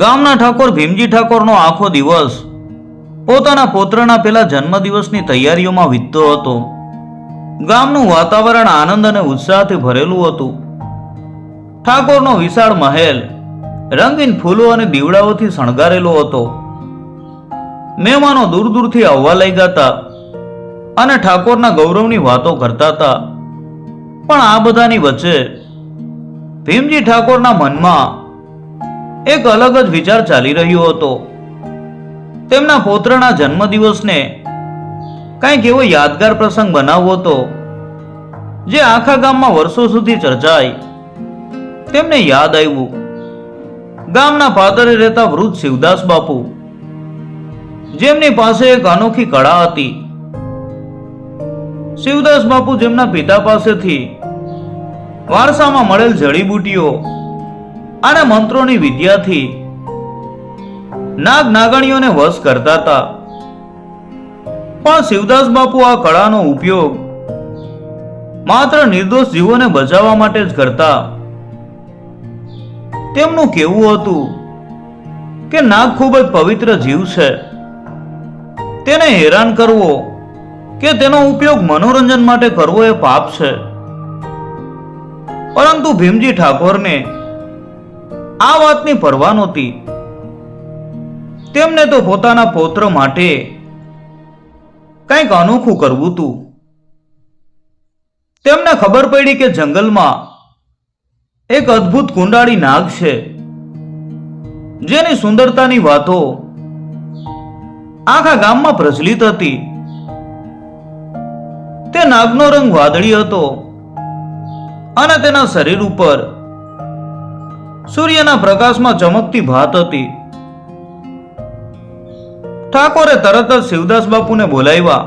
ગામના ઠાકોર ભીમજી ઠાકોરનો આખો દિવસ પોતાના પુત્રના પેલા જન્મદિવસની તૈયારીઓમાં વીતતો હતો. ગામનું વાતાવરણ આનંદ અને ઉત્સાહથી ભરેલું હતું. ઠાકોરનો વિશાળ મહેલ રંગીન ફૂલો અને દીવડાઓથી શણગારેલો હતો. મહેમાનો દૂર દૂરથી આવવા લાગ્યા હતા અને ઠાકોરના ગૌરવની વાતો કરતા હતા. પણ આ બધાની વચ્ચે ભીમજી ઠાકોરના મનમાં એક અલગ જ વિચાર ચાલી રહ્યો હતો. તેમના પોત્રના જન્મદિવસને કંઈક એવો યાદગાર પ્રસંગ બનાવવો હતો, જે આખા ગામમાં વર્ષો સુધી ચર્ચાય. તેમને યાદ આવ્યું. ગામના પાદરે રહેતા વૃદ્ધ શિવદાસ બાપુ, જેમની પાસે એક અનોખી કળા હતી. શિવદાસ બાપુ જેમના પિતા પાસેથી વારસામાં મળેલ જડીબુટીઓ અને મંત્રોની વિદ્યાથી નાગ નાગણીઓને વશ કરતા હતા. પણ શિવદાસ બાપુ આ કળાનો ઉપયોગ માત્ર નિર્દોષ જીવોને બચાવવા માટે જ કરતા. તેમનું કહેવું હતું કે નાગ ખૂબ જ પવિત્ર જીવ છે. તેને હેરાન કરવો કે તેનો ઉપયોગ મનોરંજન માટે કરવો એ પાપ છે. પરંતુ ભીમજી ઠાકોરને આ વાતની પરવા નહોતી. તેમને તો પોતાના પૌત્ર માટે કંઈક અનોખું કરવું હતું. તેમને ખબર પડી કે જંગલમાં એક અદ્ભુત કુંડાળી નાગ છે, જેની સુંદરતાની વાતો આખા ગામમાં પ્રચલિત હતી. તે નાગનો રંગ વાદળી હતો અને તેના શરીર ઉપર સૂર્યના પ્રકાશમાં ચમકતી ભાત હતી. ઠાકોરે તરત જ શિવદાસ બાપુને બોલાવ્યા.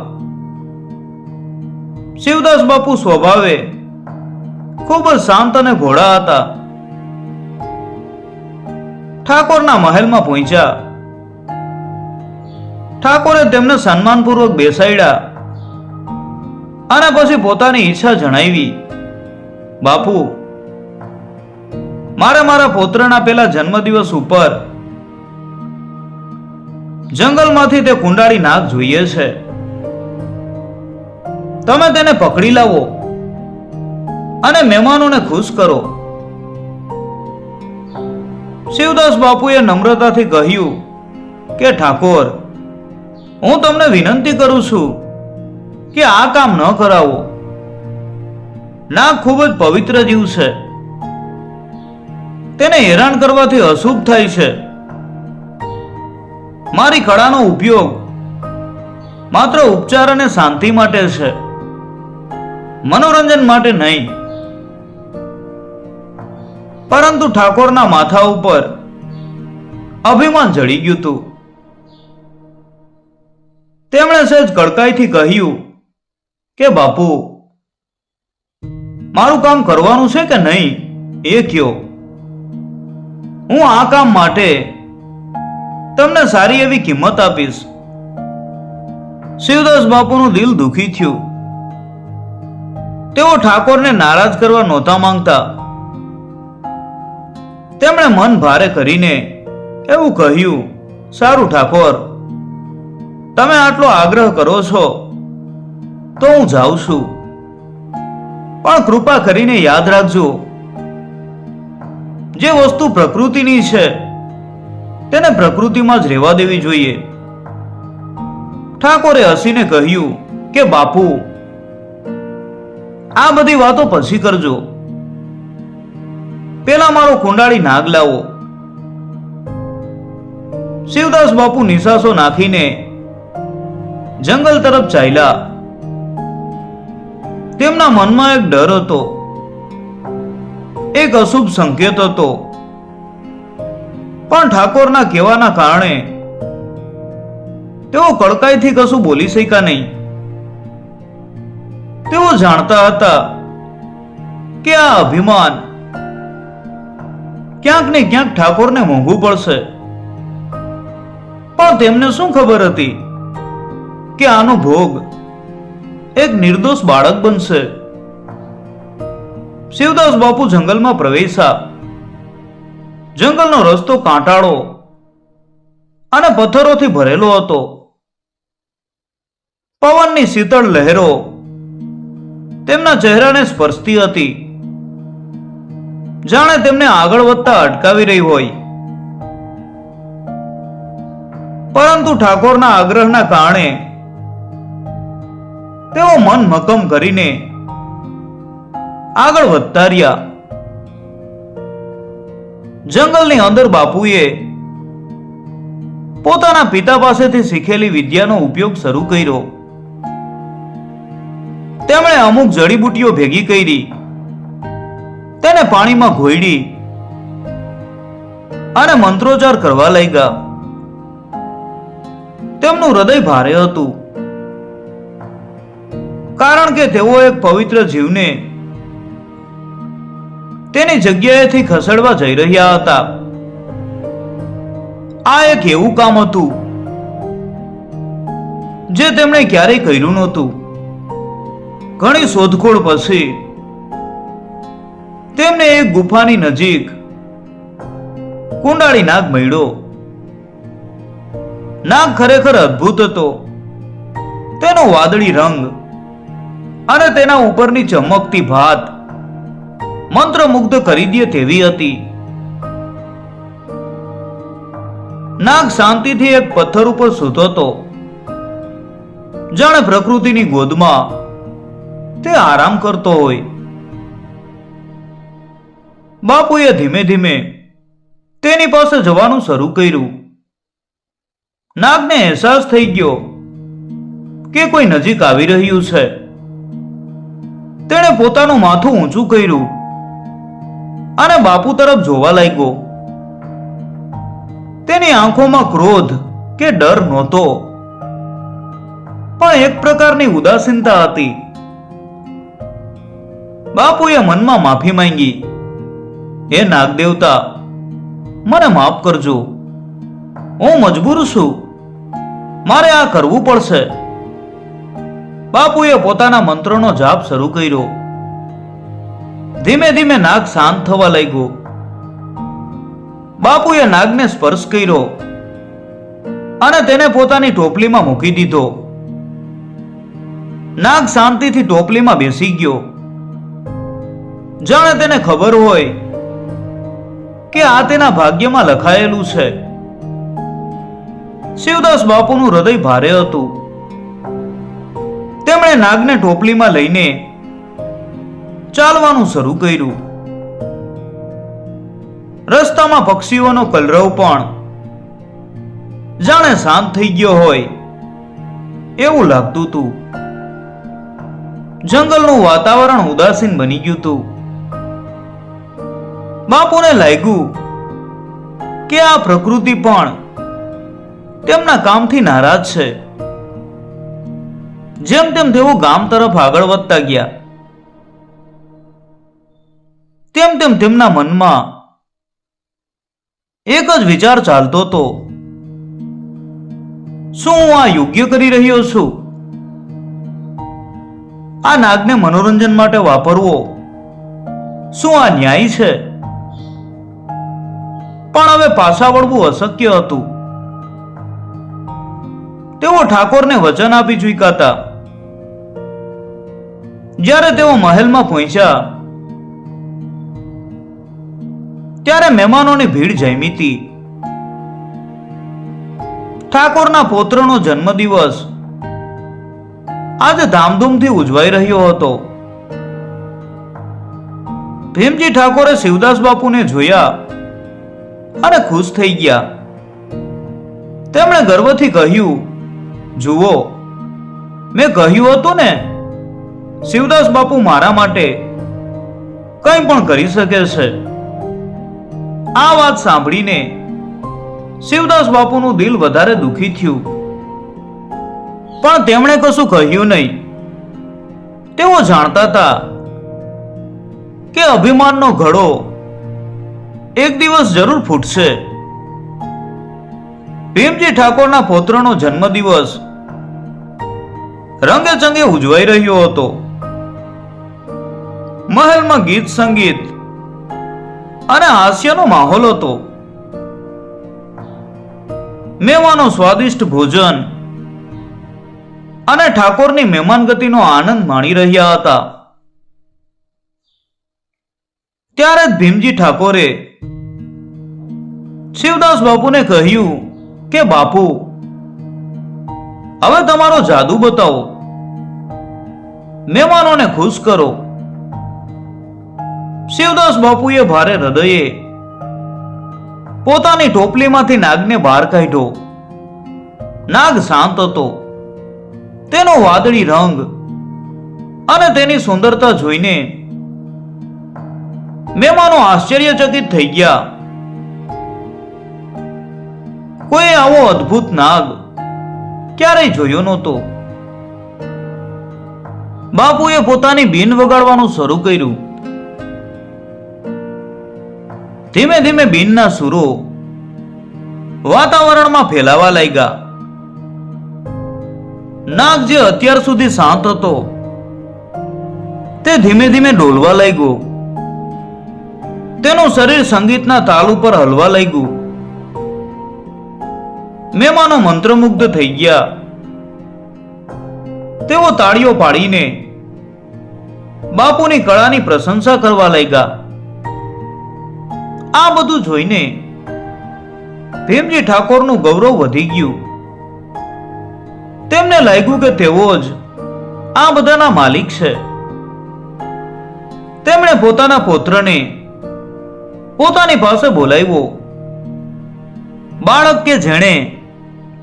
શિવદાસ બાપુ સ્વભાવે ખૂબ જ શાંત અને ભોળા હતા. ઠાકોરના મહેલમાં પહોંચ્યા. ઠાકોરે તેમને સન્માનપૂર્વક બેસાડ્યા. અને પછી પોતાની ઈચ્છા જણાવી. બાપુ મારે મારા પોતરાના પેલા જન્મદિવસ ઉપર જંગલમાંથી તે કુંડાળી નાગ જોઈએ છે. તમે તેને પકડી લાવો અને મહેમાનોને ખુશ કરો. શિવદાસ બાપુએ નમ્રતાથી કહ્યું કે, ઠાકોર, હું તમને વિનંતી કરું છું કે આ કામ ન કરાવો. નાગ ખૂબ જ પવિત્ર જીવ છે. તેને હેરાન કરવાથી અશુભ થાય છે. મારી કળાનો ઉપયોગ માત્ર ઉપચાર અને શાંતિ માટે છે. મનોરંજન માટે નહીં. પરંતુ ઠાકોરના માથા ઉપર અભિમાન જડી ગયું હતું. તેમણે સહેજ કડકાઈથી કહ્યું કે, બાપુ, મારું કામ કરવાનું છે કે નહીં? એ કયો. હું આ કામ માટે તમને સારી એવી કિંમત આપીશ. શિવદાસ બાપુનું દિલ દુખી થયું. તેઓ ઠાકોરને નારાજ કરવા નહોતા માંગતા. તેમણે મન ભારે કરીને એવું કહ્યું, સારું ઠાકોર, તમે આટલો આગ્રહ કરો છો, તો હું જાઉં છું. પણ કૃપા કરીને યાદ રાખજો જે વસ્તુ પ્રકૃતિની છે, તેને પ્રકૃતિમાં જ રહેવા દેવી જોઈએ. ઠાકોરે હસીને કહ્યું કે, બાપુ, આ બધી વાતો પછી કરજો. પેલા મારો કુંડાળી નાગ લાવો. શિવદાસ બાપુ નિશાસો નાખીને જંગલ તરફ ચાલ્યા. તેમના મનમાં એક ડર હતો. એક અશુભ સંકેત હતો. પણ ઠાકોરના કહેવાના કારણે તેઓ કડકાઈથી કશું બોલી શક્યા નહીં. તેઓ જાણતા હતા કે આ અભિમાન ક્યાંક ને ક્યાંક ઠાકોરને મોંઘું પડશે. પણ તેમને શું ખબર હતી કે આનો ભોગ એક નિર્દોષ બાળક બનશે? શિવદાસ બાપુ જંગલમાં પ્રવેશા જંગલનો રસ્તો કાંટાળો અને પથ્થરોથી ભરેલો હતો. પવનની શીતળ લહેરો તેમના ચહેરાને સ્પર્શતી હતી. જાણે તેમને આગળ વધતા અટકાવી રહી હોય. પરંતુ ઠાકોરના આગ્રહના કારણે તેઓ મન મક્કમ કરીને આગળ વધતા રહ્યા જંગલની અંદર બાપુએ પોતાના પિતા પાસેથી શીખેલી વિદ્યાનો ઉપયોગ શરૂ કર્યો. તેમણે અમુક જડીબુટીઓ ભેગી કરી. તેને પાણીમાં ઘોયડી અને મંત્રોચ્ચાર કરવા લાગ્યા. તેમનું હૃદય ભારે હતું. કારણ કે તેઓ એક પવિત્ર જીવને તેની જગ્યાએથી ખસેડવા જઈ રહ્યા હતા. આ એક એવું કામ હતું, જે તેમણે ક્યારેય કર્યું નહોતું. ઘણી શોધખોળ પછી, તેમને એક ગુફાની નજીક કુંડાળી નાગ મળ્યો. નાગ ખરેખર અદ્ભુત હતો. તેનો વાદળી રંગ અને તેના ઉપરની ચમકતી ભાત મંત્રમુગ્ધ કરી દે તેવી હતી. નાગ શાંતિથી એક પથ્થર ઉપર સૂતો હતો. જાણે પ્રકૃતિની ગોદમાં તે આરામ કરતો હોય. બાપુએ ધીમે ધીમે તેની પાસે જવાનું શરૂ કર્યું. નાગને અહેસાસ થઈ ગયો કે કોઈ નજીક આવી રહ્યું છે. તેણે પોતાનું માથું ઊંચું કર્યું. અને બાપુ તરફ જોવા લાગ્યો. તેની આંખોમાં ક્રોધ કે ડર નહોતો. પણ એક પ્રકારની ઉદાસીનતા હતી. બાપુએ મનમાં માફી માંગી. હે નાગદેવતા, મને માફ કરજો. હું મજબૂર છું. મારે આ કરવું પડશે. બાપુએ પોતાના મંત્રનો જાપ શરૂ કર્યો. ધીમે ધીમે નાગ શાંત થવા લાગ્યો. બાપુએ નાગને સ્પર્શ કર્યો અને તેને પોતાની ટોપલીમાં મૂકી દીધો. નાગ શાંતિથી ટોપલીમાં બેસી ગયો. જાણે તેને ખબર હોય કે આ તેના ભાગ્યમાં લખાયેલું છે. શિવદાસ બાપુનું હૃદય ભારે હતું. તેમણે નાગને ટોપલીમાં લઈને ચાલવાનું શરૂ કર્યું. રસ્તામાં પક્ષીઓનો કલરવ પણ જાણે શાંત થઈ ગયો હોય એવું લાગતું હતું. જંગલનું વાતાવરણ ઉદાસીન બની ગયું હતું. બાપુને લાગ્યું કે આ પ્રકૃતિ પણ તેમના કામથી નારાજ છે. જેમ તેમ તેઓ ગામ તરફ આગળ વધતા ગયા. તેમ તેમ તેમના મનમાં એક જ વિચાર ચાલતો હતો. શું હું આ યોગ્ય કરી રહ્યો છું? આ નાગને મનોરંજન માટે વાપરવો શું આ ન્યાય છે? પણ હવે પાછા વળવું અશક્ય હતું. તેઓ ઠાકોરને વચન આપી ચૂક્યા હતા. જ્યારે તેઓ મહેલમાં પહોંચ્યા ત્યારે મહેમાનોની ભીડ જમી હતી. ઠાકોરના પોત્રનો જન્મદિવસ આજે ધામધૂમથી ઉજવાઈ રહ્યો હતો. ભીમજી ઠાકોરે શિવદાસ બાપુને જોયા અને ખુશ થઈ ગયા. તેમણે ગર્વથી કહ્યું, જુઓ, મેં કહ્યું હતું ને, શિવદાસ બાપુ મારા માટે કંઈ પણ કરી શકે છે. આ વાત સાંભળીને શિવદાસ બાપુનું દિલ વધારે દુખી થયું. પણ તેમણે કશું કહ્યું નહીં. તેઓ જાણતા હતા કે અભિમાનનો ઘડો એક દિવસ જરૂર ફૂટશે. ભીમજી ઠાકોરના પૌત્રનો જન્મદિવસ રંગે ચંગે ઉજવાઈ રહ્યો હતો. મહેલમાં ગીત સંગીત અને હાસ્યનો માહોલ હતો. મેવાનો સ્વાદિષ્ટ ભોજન અને ઠાકોરની મહેમાનગતિનો આનંદ માણી રહ્યા હતા. ત્યારે જ ભીમજી ઠાકોરે શિવદાસ બાપુને કહ્યું કે, બાપુ, હવે તમારો જાદુ બતાવો. મહેમાનોને ખુશ કરો. શિવદાસ બાપુએ ભારે હૃદયે પોતાની ટોપલીમાંથી નાગને બહાર કાઢ્યો. નાગ શાંત હતો. તેનો વાદળી રંગ અને તેની સુંદરતા જોઈને મહેમાનો આશ્ચર્યચકિત થઈ ગયા. કોઈ આવો અદ્ભુત નાગ ક્યારેય જોયો નહોતો. બાપુએ પોતાની બીન વગાડવાનું શરૂ કર્યું. ધીમે ધીમે બીનના સુરો વાતાવરણમાં ફેલાવા લાગ્યા. નાગ જે અત્યાર સુધી શાંત હતો, તે ધીમે ધીમે ડોલવા લાગ્યો. તેનું શરીર સંગીતના તાલ ઉપર હલવા લાગ્યું. મહેમાનો મંત્રમુગ્ધ થઈ ગયા. તેઓ તાળીઓ પાડીને બાપુની કળાની પ્રશંસા કરવા લાગ્યા. આ બધું જોઈને ભીમજી ઠાકોરનું ગૌરવ વધી ગયું. તેમને લાગ્યું કે તેઓ જ આ બધાના માલિક છે. તેમણે પોતાના પુત્રને પોતાની પાસે બોલાવ્યો. બાળક કે જેણે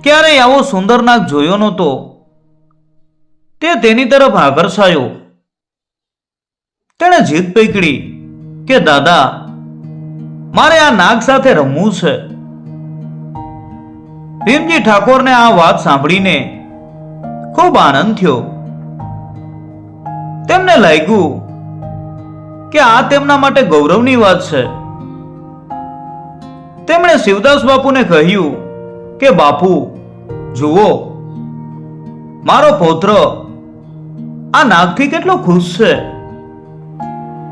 ક્યારેય આવો સુંદર નાગ જોયો નહોતો, તે તેની તરફ આકર્ષાયો. તેણે જીદ પકડી કે, દાદા મારે આ નાગ સાથે રમવું છે. ભીમજી ઠાકોરને આ વાત સાંભળીને ખૂબ આનંદ થયો. તેમને લાગ્યું કે આ તેમના માટે ગૌરવની વાત છે. તેમણે શિવદાસ બાપુને કહ્યું કે, બાપુ, જુઓ, મારો પૌત્ર આ નાગથી કેટલો ખુશ છે.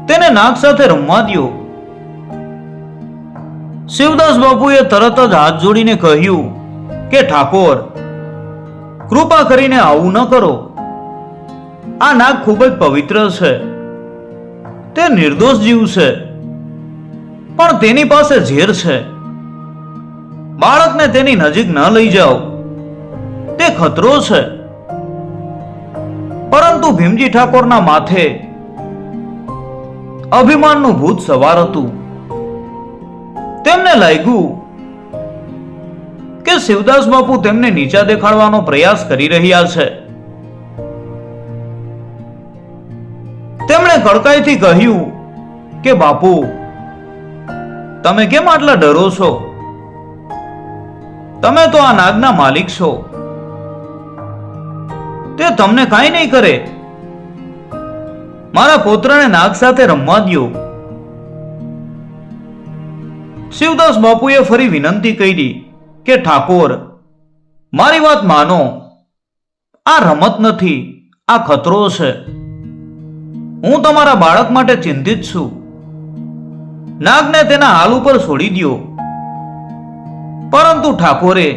તેને નાગ સાથે રમવા દ્યો. શિવદાસ બાપુએ તરત જ હાથ જોડીને કહ્યું કે ઠાકોર, કૃપા કરીને આવું ન કરો. આ નાગ ખૂબ જ પવિત્ર છે. તે નિર્દોષ જીવ છે. પણ તેની પાસે ઝેર છે. બાળકને તેની નજીક ન લઈ જાઓ. તે ખતરો છે. પરંતુ ભીમજી ઠાકોરના માથે અભિમાનનું ભૂત સવાર હતું. તેમને લાગ્યું કે શિવદાસ બાપુ તેમને નીચા દેખાડવાનો પ્રયાસ કરી રહ્યા છે. તેમણે કડકાઈથી કહ્યું કે, બાપુ, તમે કેમ આટલા ડરો છો? તમે તો આ નાગના માલિક છો. તે તમને કાંઈ નહીં કરે. મારા પુત્રને નાગ સાથે રમવા દ્યો. શિવદાસ બાપુએ ફરી વિનંતી કરી કે, ઠાકોર, મારી વાત માનો. આ રમત નથી, આ ખતરો છે. હું તમારા બાળક માટે ચિંતિત છું. નાગને તેના હાલ ઉપર છોડી દ્યો. પરંતુ ઠાકોરે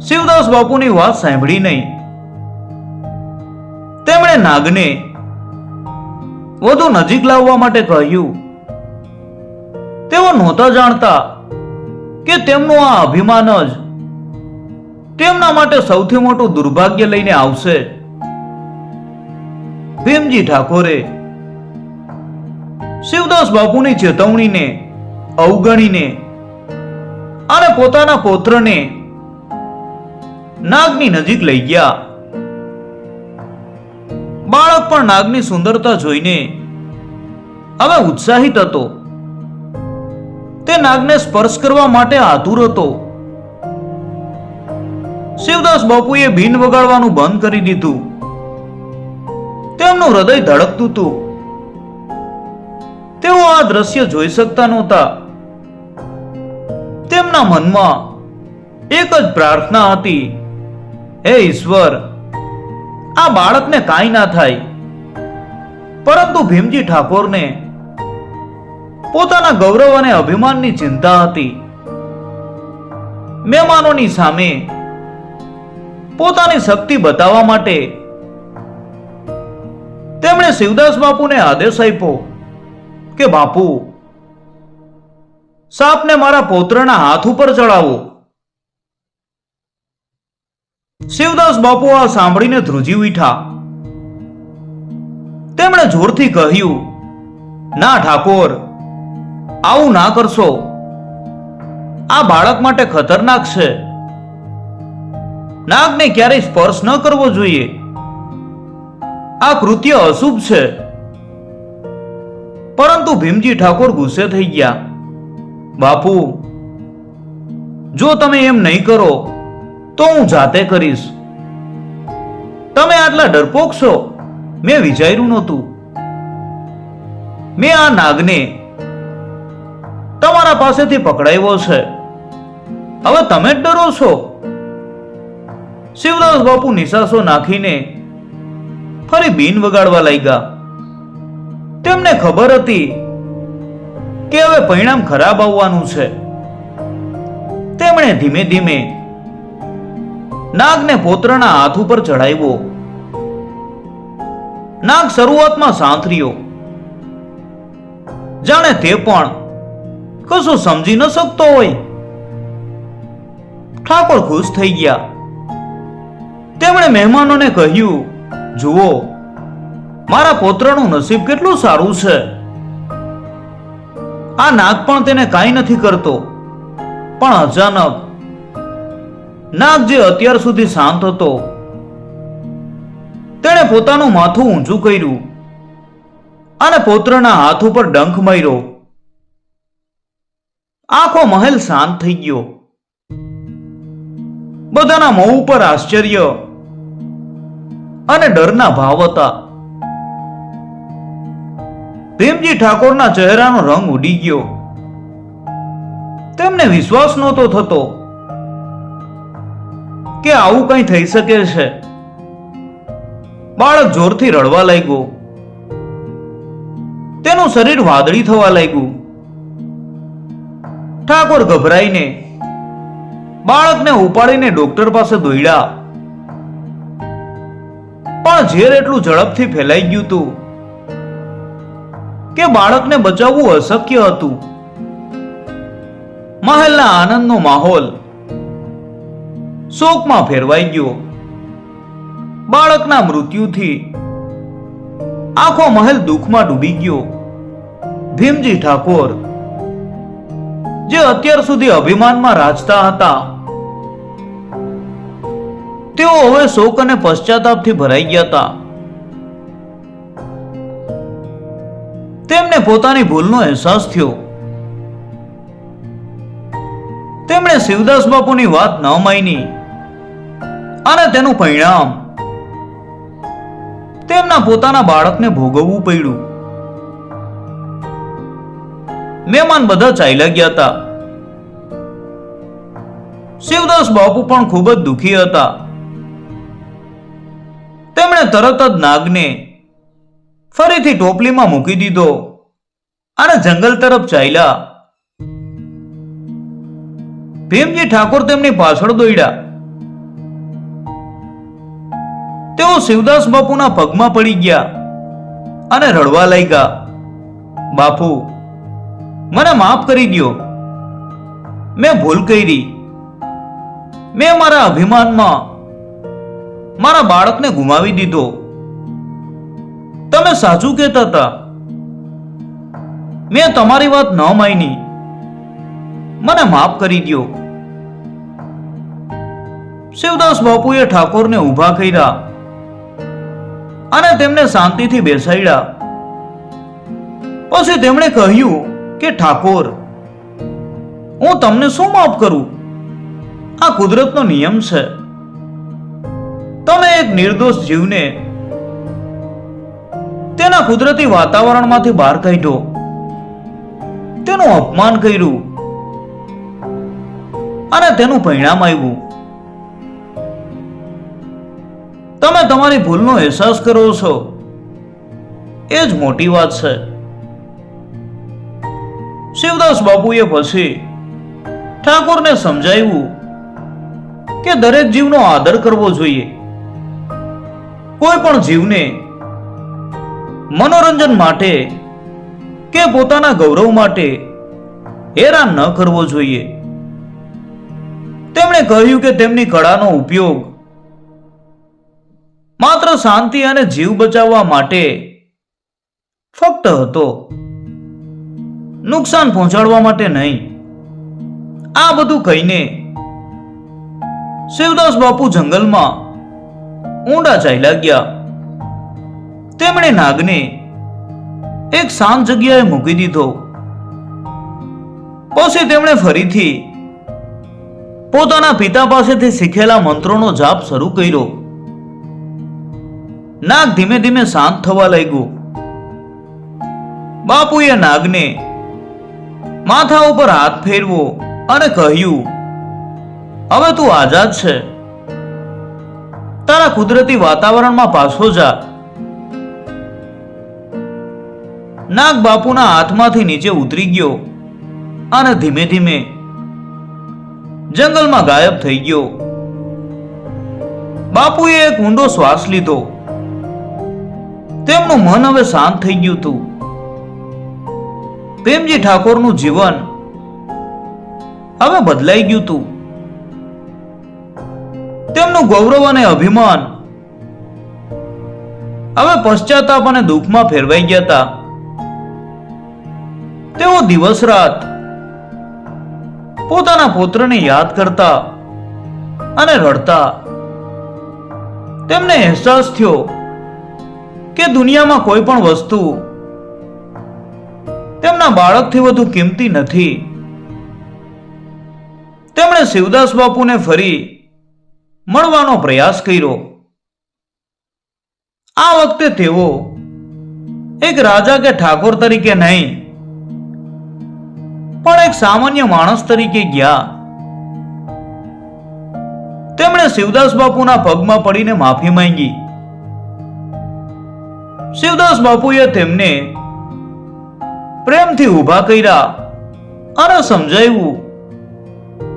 શિવદાસ બાપુની વાત સાંભળી નહીં. તેમણે નાગને વધુ નજીક લાવવા માટે કહ્યું તેઓ નહોતા જાણતા કે તેમનું આ અભિમાન જ તેમના માટે સૌથી મોટું દુર્ભાગ્ય લઈને આવશે. ભીમજી ઠાકોરે શિવદાસ બાપુની ચેતવણીને અવગણીને અને પોતાના પૌત્રને નાગની નજીક લઈ ગયા. બાળક પણ નાગની સુંદરતા જોઈને હવે ઉત્સાહિત હતો. તે નાગને સ્પર્શ કરવા માટે આતુર હતો. શિવદાસ બાપુએ ભીન વગાડવાનું બંધ કરી દીધું. તેમનું હૃદય ધડકતું હતું. તેઓ આ દ્રશ્ય જોઈ શકતા નહોતા. તેમના મનમાં એક જ પ્રાર્થના હતી. હે ઈશ્વર, આ બાળકને કાંઈ ના થાય. પરંતુ ભીમજી ઠાકોરને પોતાના ગૌરવ અને અભિમાનની ચિંતા હતી. મહેમાનોની સામે પોતાની શક્તિ બતાવવા માટે તેમણે શિવદાસ બાપુને આદેશ આપ્યો કે, બાપુ, સાપને મારા પૌત્રના હાથ ઉપર ચડાવો. શિવદાસ બાપુ આ સાંભળીને ધ્રુજી ઉઠા તેમણે જોરથી કહ્યું, ના, ઠાકોર આવું ના કરશો. આ બાળક માટે ખતરનાક છે. નાગને ક્યારેય સ્પર્શ ન કરવો જોઈએ. આ કૃત્ય અશુભ છે. પરંતુ ભીમજી ઠાકોર ગુસ્સે થઈ ગયા. બાપુ, જો તમે એમ નહીં કરો, તો હું જાતે કરીશ. તમે આટલા ડરપોક છો. મેં વિચાર્યું નહોતું. મેં આ નાગને તમારા પાસેથી પકડાયો છે. હવે તમે જ ડરો છો. શિવદાસ બાપુ નિશાસો નાખીને ફરી બીન વગાડવા લાગ્યા. તેમને ખબર હતી કે હવે પરિણામ ખરાબ આવવાનું છે. તેમણે ધીમે ધીમે નાગને પોત્રના હાથ ઉપર ચડાવ્યો નાગ શરૂઆતમાં સાંથર્યો. જાણે તે પણ કશું સમજી ન શકતો હોય. ઠાકોર ખુશ થઈ ગયા. તેમણે મહેમાનોને કહ્યું, જુઓ, મારા પોત્રનું નસીબ કેટલું સારું છે. આ નાગ પણ તેને કાંઈ નથી કરતો, પણ અચાનક નાગ જે અત્યાર સુધી શાંત હતો, તેણે પોતાનું માથું ઊંચું કર્યું અને પોત્રના હાથ ઉપર ડંખ માર્યો. આખો મહેલ શાંત થઈ ગયો. બધાના મોં ઉપર આશ્ચર્ય અને ડરના ભાવ હતા. ભીમજી ઠાકોરના ચહેરાનો રંગ ઉડી ગયો. તેમને વિશ્વાસ નહોતો થતો કે આવું કંઈ થઈ શકે છે. બાળક જોરથી રડવા લાગ્યું. તેનું શરીર વાદળી થવા લાગ્યું. ઠાકોર ગભરાઈને બાળકને ઉપાડીને ડોક્ટર પાસે દોડ્યા પણ ઝેર એટલું ઝડપથી ફેલાઈ ગયું હતું કે બાળકને બચાવવું અશક્ય હતું. મહેલના આનંદનો માહોલ શોકમાં ફેરવાઈ ગયો. બાળકના મૃત્યુથી આખો મહેલ દુઃખમાં ડૂબી ગયો. ભીમજી ઠાકોર જે અત્યાર સુધી અભિમાનમાં રાજતા હતા. તેઓ હવે શોક અને પશ્ચાતાપથી ભરાઈ ગયા હતા. તેમને પોતાની ભૂલનો અહેસાસ થયો. તેમણે શિવદાસ બાપુની વાત ન માની અને તેનું પરિણામ તેમના પોતાના બાળકને ભોગવવું પડ્યું. મહેમાન બધા ચાલ્યા ગયા હતા. શિવદાસ બાપુ પણ ખૂબ જ દુઃખી હતા. તેમણે તરત જ નાગને ફરીથી ટોપલીમાં મૂકી દીધો અને જંગલ તરફ ચાલ્યા. ભીમજી ઠાકોર તેમની પાછળ દોડ્યા. તેઓ શિવદાસ બાપુના પગમાં પડી ગયા અને રડવા લાગ્યા. બાપુ મને માફ કરી દ્યો. મેં ભૂલ કરી. મેં મારા અભિમાનમાં મારા બાળકને ગુમાવી દીધો. તમે સાચું કહેતા હતા. મેં તમારી વાત ન માની. મને માફ કરી દ્યો. શિવદાસ બાપુએ ઠાકોરને ઊભા કર્યા અને તેમને શાંતિથી બેસાડ્યા. પછી તેમણે કહ્યું કે ઠાકોર, હું તમને શું માફ કરું? આ કુદરતનો નિયમ છે. તમે એક નિર્દોષ જીવને તેના કુદરતી વાતાવરણમાંથી બહાર કાઢ્યો. તેનું અપમાન કર્યું. અને તેનું પરિણામ આવ્યું. તમે તમારી ભૂલનો અહેસાસ કરો છો. એ જ મોટી વાત છે. શિવદાસ બાપુએ પછી ઠાકોરને સમજાવ્યું કે દરેક જીવનો આદર કરવો જોઈએ. કોઈ પણ જીવને મનોરંજન માટે કે પોતાના ગૌરવ માટે હેરાન ન કરવો જોઈએ. તેમણે કહ્યું કે તેમની કળાનો ઉપયોગ માત્ર શાંતિ અને જીવ બચાવવા માટે ફક્ત હતો. નુકસાન પહોંચાડવા માટે નહીં. આ બધું કહીને શિવદાસ બાપુ જંગલમાં ઊંડા ચાલ્યા ગયા તેમણે નાગને એક શાંત જગ્યાએ મૂકી દીધો. પછી તેમણે ફરીથી પોતાના પિતા પાસેથી શીખેલા મંત્રોનો જાપ શરૂ કર્યો. નાગ ધીમે ધીમે શાંત થવા લાગ્યું. બાપુએ નાગને માથા ઉપર હાથ ફેરવો અને કહ્યું, હવે તું આઝાદ છે. તારા કુદરતી વાતાવરણમાં પાછો જા. નાગ બાપુના હાથમાંથી નીચે ઉતરી ગયો અને ધીમે ધીમે જંગલમાં ગાયબ થઈ ગયો. બાપુએ એક ઊંડો શ્વાસ લીધો. તેમનું મન હવે શાંત થઈ ગયું હતું. પ્રેમજી ઠાકોરનું જીવન હવે બદલાઈ ગયું હતું તેમનું ગૌરવ અને અભિમાન હવે પશ્ચાતાપ અને દુઃખમાં ફેરવાઈ ગયા હતા તેઓ દિવસ રાત પોતાના પુત્રને યાદ કરતા અને રડતા. તેમને અહેસાસ થયો કે દુનિયામાં કોઈ પણ વસ્તુ તેમના બાળકથી વધુ કિંમતી નથી. તેમણે શિવદાસ બાપુને ફરી મળવાનો પ્રયાસ કર્યો. આ વખતે તેઓ એક રાજા કે ઠાકોર તરીકે નહીં, પણ એક સામાન્ય માણસ તરીકે ગયા. તેમણે શિવદાસ બાપુના પગમાં પડીને માફી માંગી. શિવદાસ બાપુએ તેમને પ્રેમથી ઊભા કર્યા અને સમજાવ્યું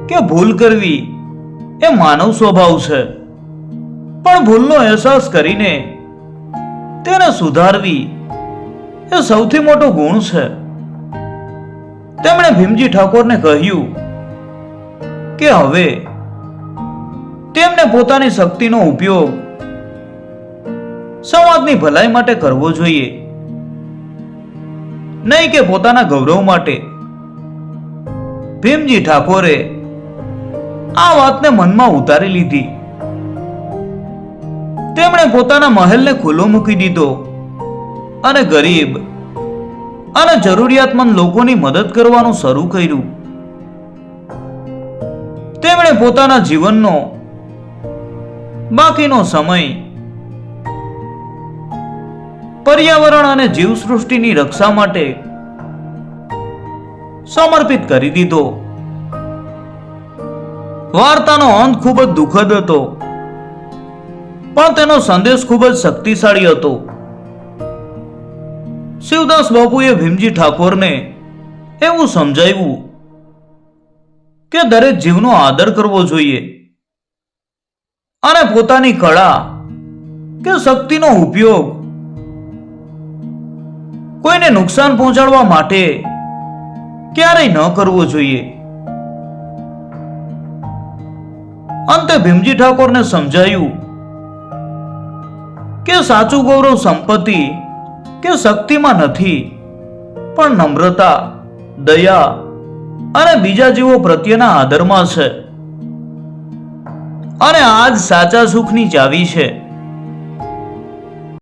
કે ભૂલ કરવી એ માનવ સ્વભાવ છે. પણ ભૂલનો અહેસાસ કરીને તેને સુધારવી એ સૌથી મોટો ગુણ છે. તેમણે ભીમજી ઠાકોરને કહ્યું કે હવે તેમને પોતાની શક્તિનો ઉપયોગ સમાજની ભલાઈ માટે કરવો જોઈએ. નહીં કે પોતાના ગૌરવ માટે. ભીમજી ઠાકોરે આ વાતને મનમાં ઉતારી લીધી. તેમણે પોતાના મહેલને ખુલ્લો મૂકી દીધો અને ગરીબ અને જરૂરિયાતમંદ લોકોની મદદ કરવાનું શરૂ કર્યું. તેમણે પોતાના જીવનનો બાકીનો સમય પર્યાવરણ અને જીવસૃષ્ટિની રક્ષા માટે સમર્પિત કરી દીધો. વાર્તાનો અંત ખૂબ જ દુઃખદ હતો, પણ તેનો સંદેશ ખૂબ જ શક્તિશાળી હતો. શિવદાસ બાપુએ ભીમજી ઠાકોરને એવું સમજાવ્યું કે દરેક જીવનો આદર કરવો જોઈએ અને પોતાની કળા કે શક્તિનો ઉપયોગ કોઈને નુકસાન પહોંચાડવા માટે ક્યારેય ન કરવો જોઈએ. અંતે ભીમજી ઠાકોરને સમજાયું કે સાચું ગૌરવ સંપત્તિ કે શક્તિમાં નથી, પણ નમ્રતા, દયા અને બીજા જીવો પ્રત્યેના આદરમાં છે. અને આ જ સાચા સુખની ચાવી છે.